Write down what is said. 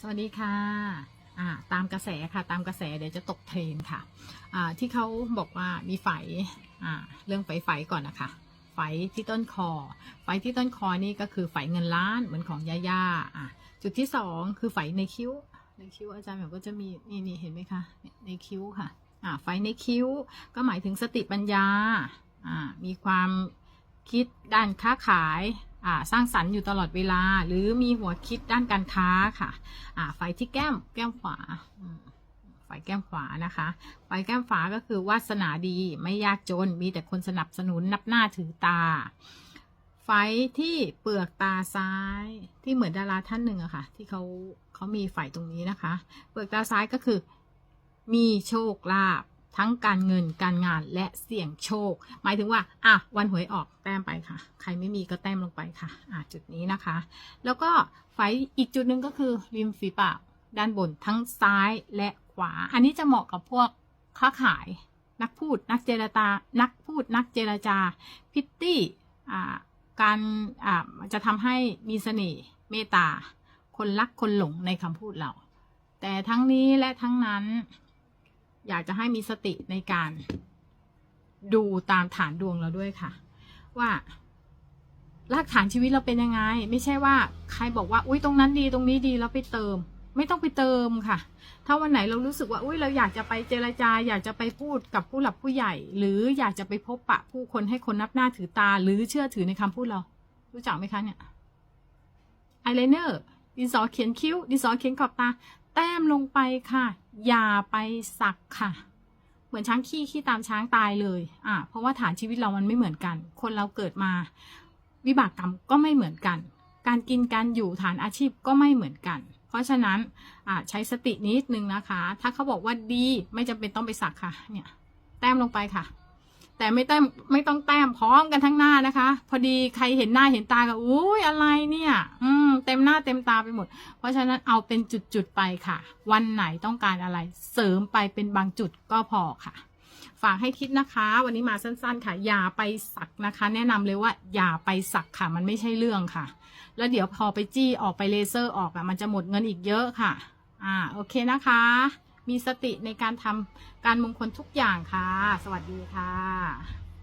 สวัสดีค่ะตามกระแสค่ะ ตามกระแสเดี๋ยวจะตกเทรนค่ะอ่าที่เขาบอกว่ามีไฝเรื่องไฝไฝก่อนนะคะไฝที่ต้นคอ ไฝที่ต้นคอนี่ก็คือไฝเงินล้านเหมือนของย่าย่าจุดที่สองคือไฝในคิ้ว ในคิ้วอาจารย์แบบก็จะมีนี่นี่เห็นไหมคะ ในคิ้วค่ะไฝในคิ้ว ก็หมายถึงสติปัญญา มีความคิดด้านค้าขาย สร้างสรรค์อยู่ตลอดเวลา หรือมีหัวคิดด้านการค้าค่ะอ่าไฟที่แก้มแก้มขวาไฟแก้มขวานะคะไฟแก้มขวาก็คือวาสนาดีไม่ยากจน มีแต่คนสนับสนุนนับหน้าถือตา ไฟที่เปลือกตาซ้ายที่เหมือนดาราท่านหนึ่งอะค่ะ ที่เขาเขามีไฟตรงนี้นะคะ เปลือกตาซ้ายก็คือ มีโชคลาภ ทั้งการเงินการงานและเสี่ยงโชค หมายถึงว่าอะวันหวยออกแต้มไปค่ะ ใครไม่มีก็แต้มลงไปค่ะอะจุดนี้นะคะ แล้วก็ไฟอีกจุดหนึ่งก็คือริมฝีปากด้านบนทั้งซ้ายและขวา อันนี้จะเหมาะกับพวกค้าขาย นักพูด นักเจรจานักพูด นักเจรจา พิตตี้อ่าการอ่าจะทำให้มีเสน่ห์เมตตา คนรักคนหลงในคำพูดเรา แต่ทั้งนี้และทั้งนั้น อยากจะให้มีสติในการดูตามฐานดวงเราด้วยค่ะ ว่ารากฐานชีวิตเราเป็นยังไง ไม่ใช่ว่าใครบอกว่า อุ้ยตรงนั้นดีตรงนี้ดีแล้วไปเติม ไม่ต้องไปเติมค่ะ ถ้าวันไหนเรารู้สึกว่า อุ้ยเราอยากจะไปเจรจา อยากจะไปพูดกับผู้หลักผู้ใหญ่ หรืออยากจะไปพบปะผู้คนให้คนนับหน้าถือตา หรือเชื่อถือในคำพูดเรา รู้จักไหมคะเนี่ยอายไลเนอร์ดินสอเขียนคิ้วดินสอเขียนขอบตา แต้มลงไปค่ะ อย่าไปสักค่ะ เหมือนช้างขี้ขี้ตามช้างตายเลยอ่าเพราะว่าฐานชีวิตเรามันไม่เหมือนกัน คนเราเกิดมา วิบากกรรมก็ไม่เหมือนกัน การกินการอยู่ฐานอาชีพก็ไม่เหมือนกัน เพราะฉะนั้นอ่าใช้สตินิดนึงนะคะ ถ้าเขาบอกว่าดีไม่จำเป็นต้องไปสักค่ะเนี่ยแต้มลงไปค่ะ แต่ไม่ต้องไม่ต้องแต้มพร้อมกันทั้งหน้านะคะ พอดีใครเห็นหน้าเห็นตาก็อุ้ยอะไรเนี่ย อืมเต็มหน้าเต็มตาไปหมด เพราะฉะนั้นเอาเป็นจุดๆไปค่ะ วันไหนต้องการอะไร เสริมไปเป็นบางจุดก็พอค่ะ ฝากให้คิดนะคะ วันนี้มาสั้นๆค่ะ อย่าไปสักนะคะ แนะนำเลยว่าอย่าไปสักค่ะ มันไม่ใช่เรื่องค่ะ แล้วเดี๋ยวพอไปจี้ออกไปเลเซอร์ออกอะมันจะหมดเงินอีกเยอะค่ะ อ่าโอเคนะคะ มีสติในการทำการมงคลทุกอย่างค่ะ สวัสดีค่ะ